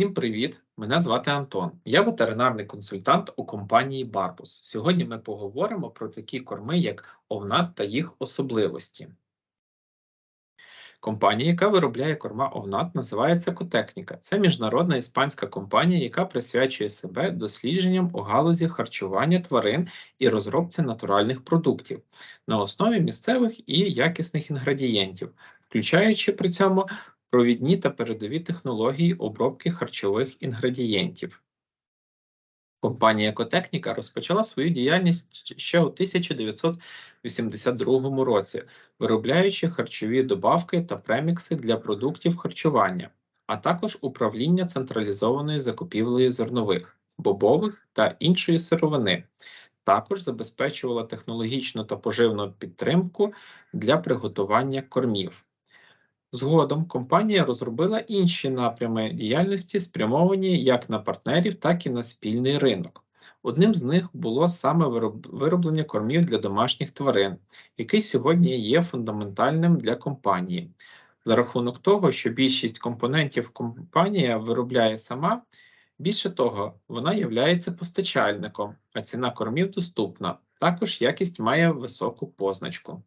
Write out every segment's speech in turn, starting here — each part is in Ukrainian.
Всім привіт! Мене звати Антон. Я ветеринарний консультант у компанії Барбус. Сьогодні ми поговоримо про такі корми, як овнат та їх особливості. Компанія, яка виробляє корма овнат, називається Котекніка. Це міжнародна іспанська компанія, яка присвячує себе дослідженням у галузі харчування тварин і розробці натуральних продуктів на основі місцевих і якісних інгредієнтів, включаючи при цьому провідні та передові технології обробки харчових інгредієнтів. Компанія Екотехніка розпочала свою діяльність ще у 1982 році, виробляючи харчові добавки та премікси для продуктів харчування, а також управління централізованою закупівлею зернових, бобових та іншої сировини. Також забезпечувала технологічну та поживну підтримку для приготування кормів. Згодом компанія розробила інші напрями діяльності, спрямовані як на партнерів, так і на спільний ринок. Одним з них було саме вироблення кормів для домашніх тварин, який сьогодні є фундаментальним для компанії. За рахунок того, що більшість компонентів компанія виробляє сама, більше того, вона є постачальником, а ціна кормів доступна. Також якість має високу позначку.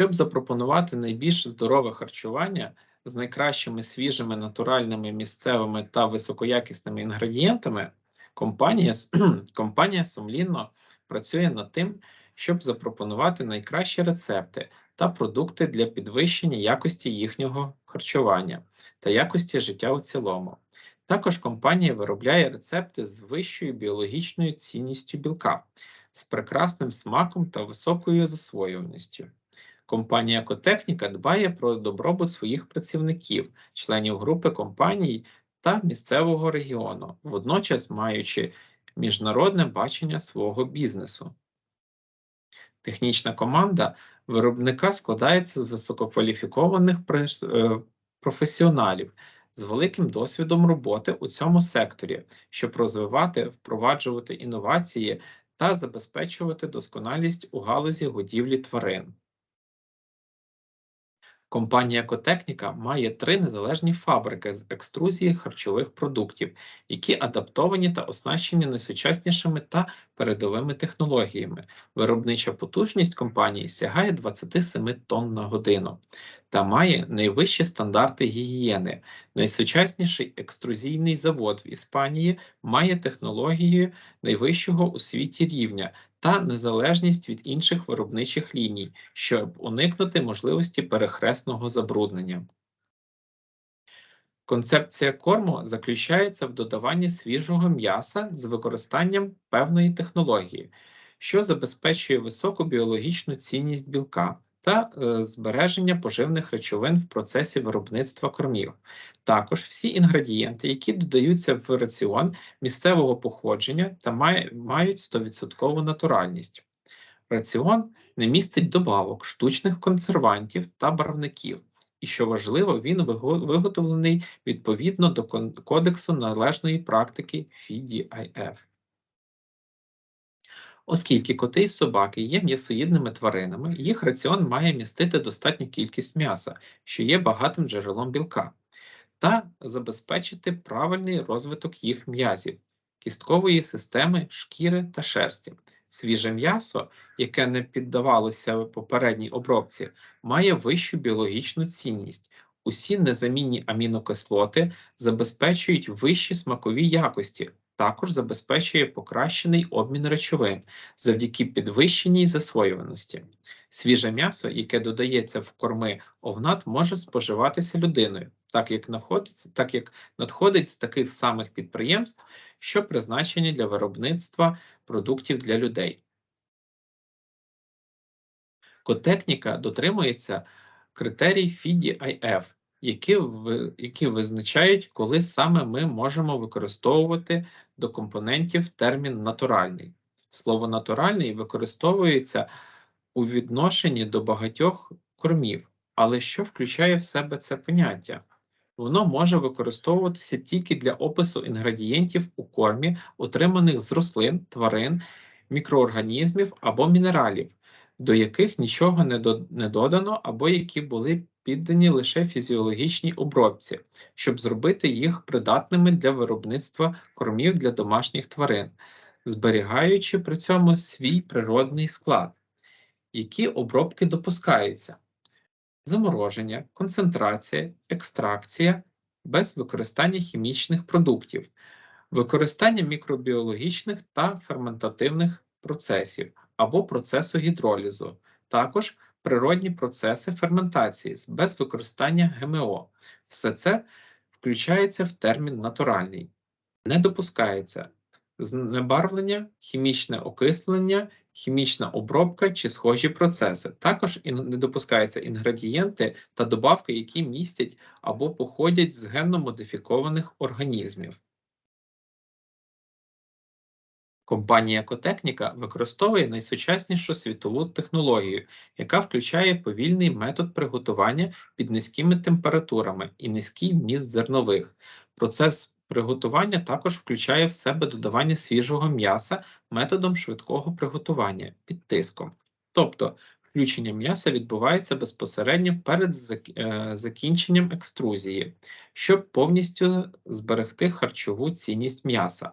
Щоб запропонувати найбільш здорове харчування з найкращими свіжими, натуральними, місцевими та високоякісними інгредієнтами, компанія компанія сумлінно працює над тим, щоб запропонувати найкращі рецепти та продукти для підвищення якості їхнього харчування та якості життя у цілому. Також компанія виробляє рецепти з вищою біологічною цінністю білка, з прекрасним смаком та високою засвоюваністю. Компанія Екотехніка дбає про добробут своїх працівників, членів групи компаній та місцевого регіону, водночас маючи міжнародне бачення свого бізнесу. Технічна команда виробника складається з висококваліфікованих е, професіоналів з великим досвідом роботи у цьому секторі, щоб розвивати, впроваджувати інновації та забезпечувати досконалість у галузі годівлі тварин. Компанія Екотехніка має три незалежні фабрики з екструзії харчових продуктів, які адаптовані та оснащені найсучаснішими та передовими технологіями. Виробнича потужність компанії сягає 27 тонн на годину та має найвищі стандарти гігієни. Найсучасніший екструзійний завод в Іспанії має технології найвищого у світі рівня та незалежність від інших виробничих ліній, щоб уникнути можливості перехресного забруднення. Концепція корму заключається в додаванні свіжого м'яса з використанням певної технології, що забезпечує високу біологічну цінність білка та е, збереження поживних речовин в процесі виробництва кормів. Також всі інгредієнти, які додаються в раціон місцевого походження та мають 100% натуральність. Раціон не містить добавок, штучних консервантів та барвників. І що важливо, він виготовлений відповідно до Кодексу належної практики FIDIF. Оскільки коти і собаки є м'ясоїдними тваринами, їх раціон має містити достатню кількість м'яса, що є багатим джерелом білка, та забезпечити правильний розвиток їх м'язів, кісткової системи, шкіри та шерсті. Свіже м'ясо, яке не піддавалося попередній обробці, має вищу біологічну цінність. Усі незамінні амінокислоти забезпечують вищі смакові якості, також забезпечує покращений обмін речовин завдяки підвищеній засвоюваності. Свіже м'ясо, яке додається в корми овнат, може споживатися людиною, так як надходить, так як надходить з таких самих підприємств, що призначені для виробництва продуктів для людей. Котехніка дотримується критерій FIDI-IF, які які визначають, коли саме ми можемо використовувати до компонентів термін натуральний. Слово натуральний використовується у відношенні до багатьох кормів, але що включає в себе це поняття? Воно може використовуватися тільки для опису інгредієнтів у кормі, отриманих з рослин, тварин, мікроорганізмів або мінералів, до яких нічого не, додано, або які були піддані лише фізіологічній обробці, щоб зробити їх придатними для виробництва кормів для домашніх тварин, зберігаючи при цьому свій природний склад. Які обробки допускаються? Замороження, концентрація, екстракція без використання хімічних продуктів, використання мікробіологічних та ферментативних процесів або процесу гідролізу, також природні процеси ферментації без використання ГМО. Все це включається в термін натуральний. Не допускається знебарвлення, хімічне окислення, хімічна обробка чи схожі процеси. Також не допускаються інгредієнти та добавки, які містять або походять з генно модифікованих організмів. Компанія Екотехніка використовує найсучаснішу світову технологію, яка включає повільний метод приготування під низькими температурами і низький вміст зернових. Процес приготування також включає в себе додавання свіжого м'яса методом швидкого приготування під тиском. Тобто включення м'яса відбувається безпосередньо перед е, закінченням екструзії, щоб повністю зберегти харчову цінність м'яса.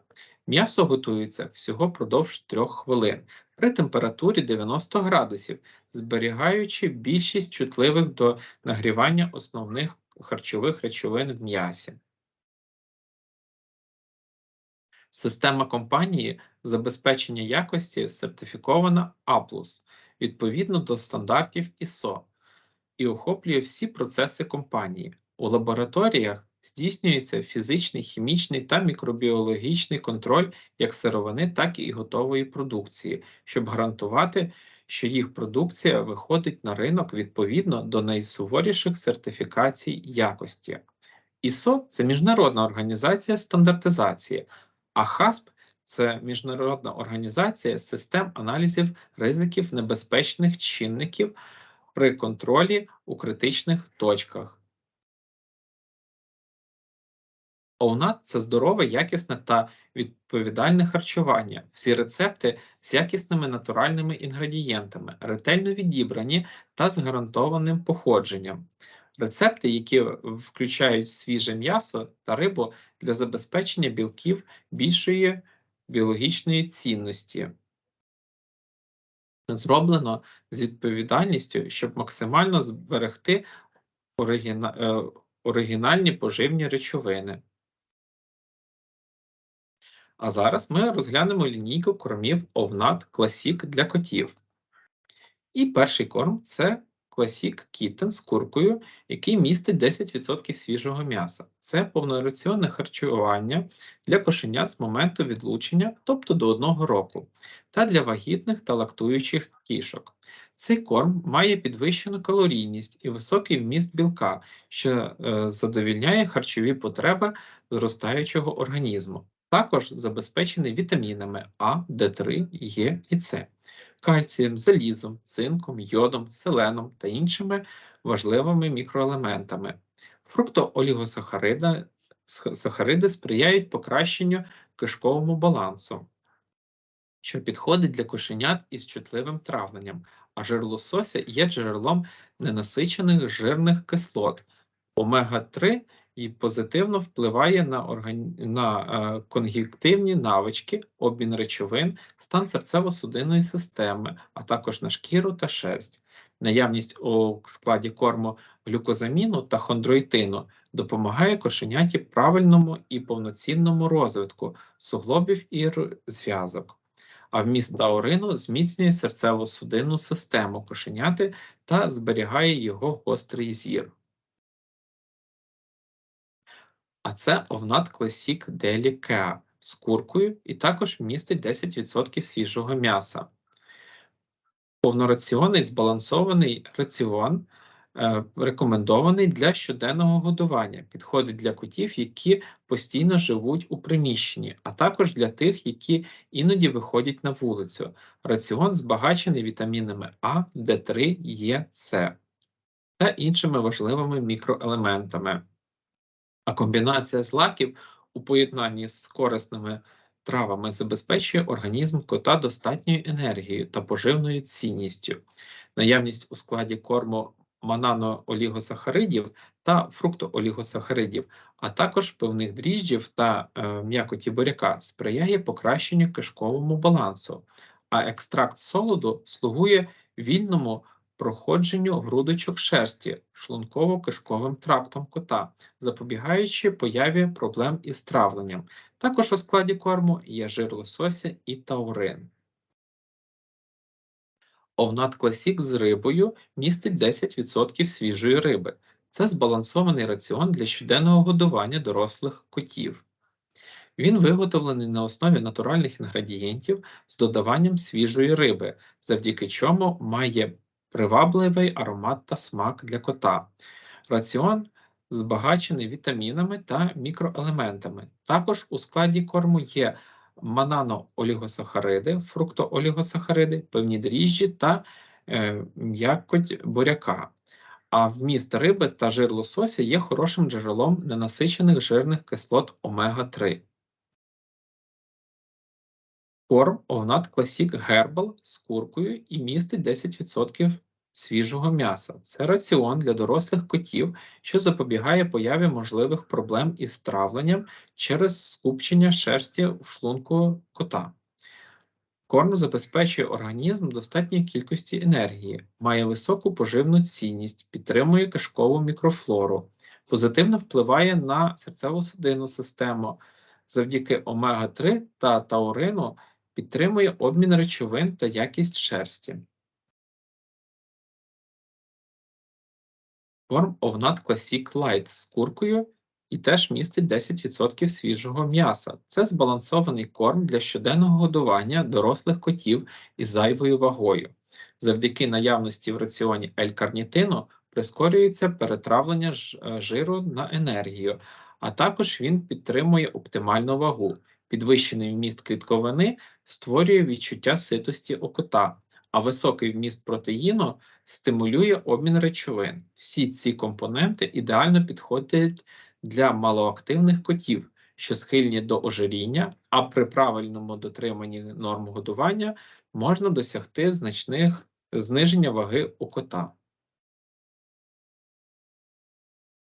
М'ясо готується всього продовж 3 хвилин при температурі 90 градусів, зберігаючи більшість чутливих до нагрівання основних харчових речовин в м'ясі. Система компанії забезпечення якості сертифікована А+, відповідно до стандартів ISO і охоплює всі процеси компанії. У лабораторіях здійснюється фізичний, хімічний та мікробіологічний контроль як сировини, так і готової продукції, щоб гарантувати, що їх продукція виходить на ринок відповідно до найсуворіших сертифікацій якості. ISO – це міжнародна організація стандартизації, а ХАСП це міжнародна організація систем аналізів ризиків небезпечних чинників при контролі у критичних точках. Овнат це здорове, якісне та відповідальне харчування. Всі рецепти з якісними натуральними інгредієнтами, ретельно відібрані та з гарантованим походженням. Рецепти, які включають свіже м'ясо та рибу для забезпечення білків більшої біологічної цінності. Зроблено з відповідальністю, щоб максимально зберегти оригіна... Е, оригінальні поживні речовини. А зараз ми розглянемо лінійку кормів Овнат Classic для котів. І перший корм це Classic Kitten з куркою, який містить 10% свіжого м'яса. Це повнораціонне харчування для кошенят з моменту відлучення, тобто до одного року, та для вагітних та лактуючих кішок. Цей корм має підвищену калорійність і високий вміст білка, що е, задовільняє харчові потреби зростаючого організму. Також забезпечений вітамінами А, Д3, Е і С, кальцієм, залізом, цинком, йодом, селеном та іншими важливими мікроелементами. Фруктоолігосахариди сахариди сприяють покращенню кишковому балансу, що підходить для кошенят із чутливим травленням, а жир лосося є джерелом ненасичених жирних кислот. Омега 3 і позитивно впливає на органі... на е, конгіктивні навички, обмін речовин, стан серцево-судинної системи, а також на шкіру та шерсть. Наявність у складі корму глюкозаміну та хондроїтину допомагає кошеняті правильному і повноцінному розвитку суглобів і зв'язок. А вміст таурину зміцнює серцево-судинну систему кошеняти та зберігає його гострий зір. А це Овнат Classic Deli Kea з куркою і також містить 10% свіжого м'яса. Повнораціонний збалансований раціон е, рекомендований для щоденного годування. Підходить для котів, які постійно живуть у приміщенні, а також для тих, які іноді виходять на вулицю. Раціон збагачений вітамінами А, Д3, Е, С та іншими важливими мікроелементами. А комбінація злаків у поєднанні з корисними травами забезпечує організм кота достатньою енергією та поживною цінністю. Наявність у складі корму мананоолігосахаридів та фруктоолігосахаридів, а також певних дріжджів та е, м'якоті буряка сприяє покращенню кишковому балансу, а екстракт солоду слугує вільному проходженню грудочок шерсті шлунково-кишковим трактом кота, запобігаючи появі проблем із травленням. Також у складі корму є жир лосося і таурин. Овнат Класік з рибою містить 10% свіжої риби. Це збалансований раціон для щоденного годування дорослих котів. Він виготовлений на основі натуральних інгредієнтів з додаванням свіжої риби, завдяки чому має привабливий аромат та смак для кота. Раціон збагачений вітамінами та мікроелементами. Також у складі корму є мананоолігосахариди, фруктоолігосахариди, певні дріжджі та е, м'якоть буряка. А вміст риби та жир лосося є хорошим джерелом ненасичених жирних кислот омега-3. Корм Овнат Classic Herbal з куркою і містить 10% свіжого м'яса. Це раціон для дорослих котів, що запобігає появі можливих проблем із травленням через скупчення шерсті в шлунку кота. Корм забезпечує організм достатньої кількості енергії, має високу поживну цінність, підтримує кишкову мікрофлору, позитивно впливає на серцево-судинну систему. Завдяки омега-3 та таурину підтримує обмін речовин та якість шерсті. Корм Овнат Classic Light з куркою і теж містить 10% свіжого м'яса. Це збалансований корм для щоденного годування дорослих котів із зайвою вагою. Завдяки наявності в раціоні L-карнітину прискорюється перетравлення е, жиру на енергію, а також він підтримує оптимальну вагу. Підвищений вміст клітковини створює відчуття ситості у кота, а високий вміст протеїну стимулює обмін речовин. Всі ці компоненти ідеально підходять для малоактивних котів, що схильні до ожиріння, а при правильному дотриманні норм годування можна досягти значних зниження ваги у кота.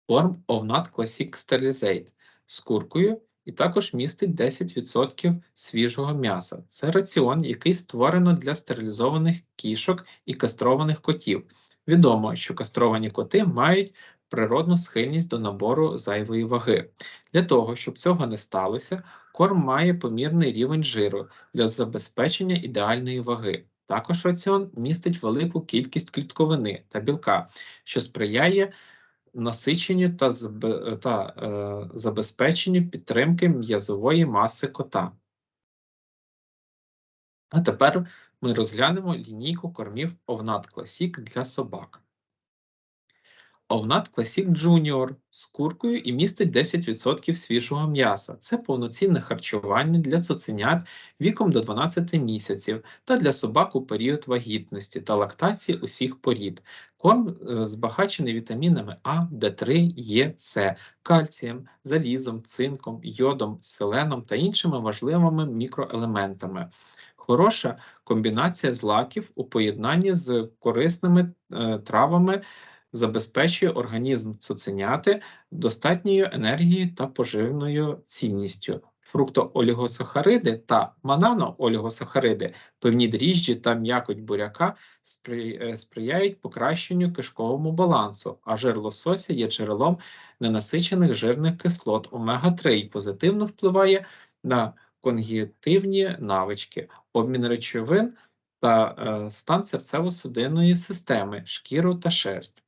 Корм Ovnat Classic Sterilizate з куркою і також містить 10% свіжого м'яса. Це раціон, який створено для стерилізованих кішок і кастрованих котів. Відомо, що кастровані коти мають природну схильність до набору зайвої ваги. Для того, щоб цього не сталося, корм має помірний рівень жиру для забезпечення ідеальної ваги. Також раціон містить велику кількість клітковини та білка, що сприяє насиченню та та е, забезпеченню підтримки м'язової маси кота. А тепер ми розглянемо лінійку кормів Ovnat Classic для собак. Овнат Classic Junior з куркою і містить 10% свіжого м'яса. Це повноцінне харчування для цуценят віком до 12 місяців та для собак у період вагітності та лактації усіх порід. Корм е, збагачений вітамінами А, Д3, Е, С, кальцієм, залізом, цинком, йодом, селеном та іншими важливими мікроелементами. Хороша комбінація злаків у поєднанні з корисними е, травами забезпечує організм цуценяти достатньою енергією та поживною цінністю. Фруктоолігосахариди та мананоолігосахариди, певні дріжджі та м'якоть буряка е, сприяють покращенню кишковому балансу, а жир лосося є джерелом ненасичених жирних кислот омега-3 і позитивно впливає на конгітивні навички, обмін речовин та е, стан серцево-судинної системи, шкіру та шерсть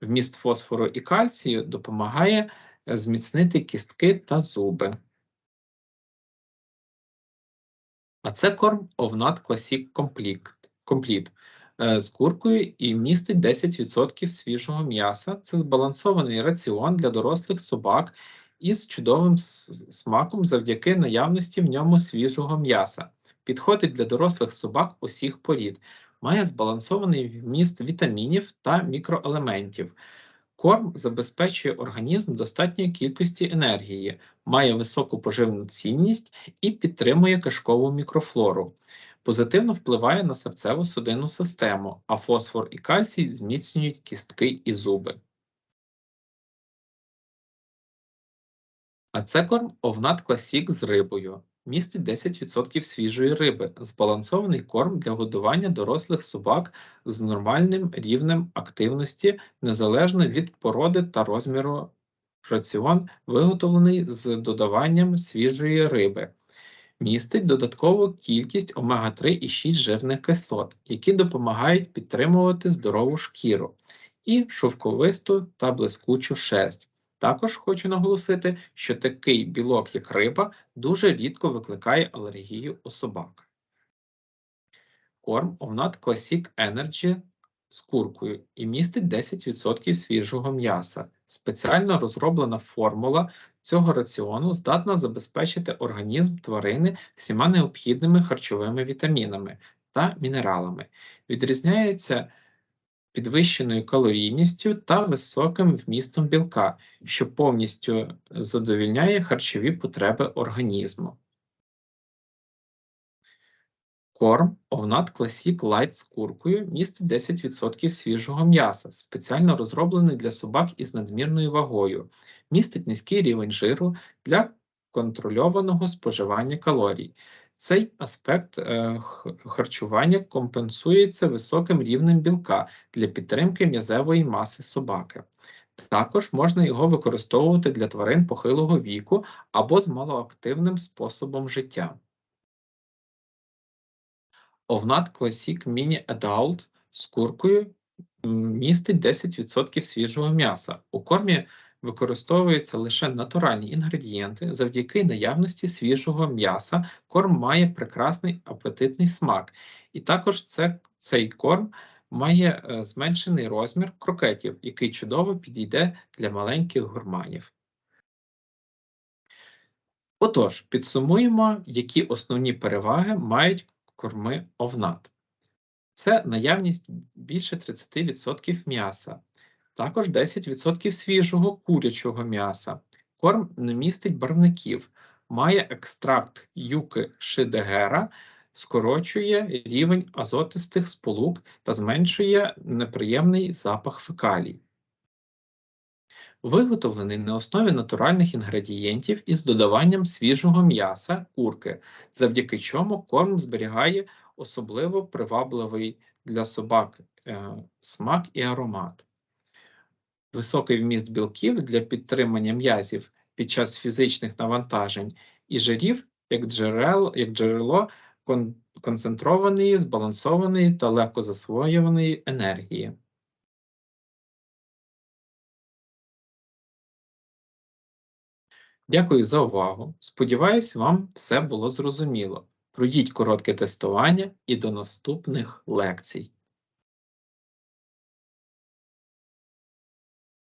вміст фосфору і кальцію допомагає зміцнити кістки та зуби. А це корм Ovnat Classic Complete е, з куркою і містить 10% свіжого м'яса. Це збалансований раціон для дорослих собак із чудовим смаком завдяки наявності в ньому свіжого м'яса. Підходить для дорослих собак усіх порід має збалансований вміст вітамінів та мікроелементів. Корм забезпечує організм достатньої кількості енергії, має високу поживну цінність і підтримує кишкову мікрофлору. Позитивно впливає на серцево-судинну систему, а фосфор і кальцій зміцнюють кістки і зуби. А це корм Овнат Класік з рибою. Містить 10% свіжої риби, збалансований корм для годування дорослих собак з нормальним рівнем активності незалежно від породи та розміру раціон, виготовлений з додаванням свіжої риби. Містить додаткову кількість омега-3 і 6 жирних кислот, які допомагають підтримувати здорову шкіру і шовковисту та блискучу шерсть. Також хочу наголосити, що такий білок, як риба, дуже рідко викликає алергію у собак. Корм Ovnat Classic Energy з куркою і містить 10% свіжого м'яса. Спеціально розроблена формула цього раціону здатна забезпечити організм тварини всіма необхідними харчовими вітамінами та мінералами. Відрізняється підвищеною калорійністю та високим вмістом білка, що повністю задовільняє харчові потреби організму. Корм Овнат Classic Light з куркою містить 10% свіжого м'яса, спеціально розроблений для собак із надмірною вагою, містить низький рівень жиру для контрольованого споживання калорій. Цей аспект е, харчування компенсується високим рівнем білка для підтримки м'язевої маси собаки. Також можна його використовувати для тварин похилого віку або з малоактивним способом життя. Овнат Classic Mini Adult з куркою містить 10% свіжого м'яса. У кормі використовуються лише натуральні інгредієнти, завдяки наявності свіжого м'яса корм має прекрасний апетитний смак. І також це, цей корм має е, зменшений розмір крокетів, який чудово підійде для маленьких гурманів. Отож, підсумуємо, які основні переваги мають корми овнат. Це наявність більше 30% м'яса, також 10% свіжого курячого м'яса. Корм не містить барвників, має екстракт юки шидегера, скорочує рівень азотистих сполук та зменшує неприємний запах фекалій. Виготовлений на основі натуральних інгредієнтів із додаванням свіжого м'яса курки, завдяки чому корм зберігає особливо привабливий для собак е, смак і аромат. Високий вміст білків для підтримання м'язів під час фізичних навантажень і жирів як джерело, як джерело кон, концентрованої, збалансованої та легко засвоюваної енергії. Дякую за увагу. Сподіваюсь, вам все було зрозуміло. Пройдіть коротке тестування і до наступних лекцій.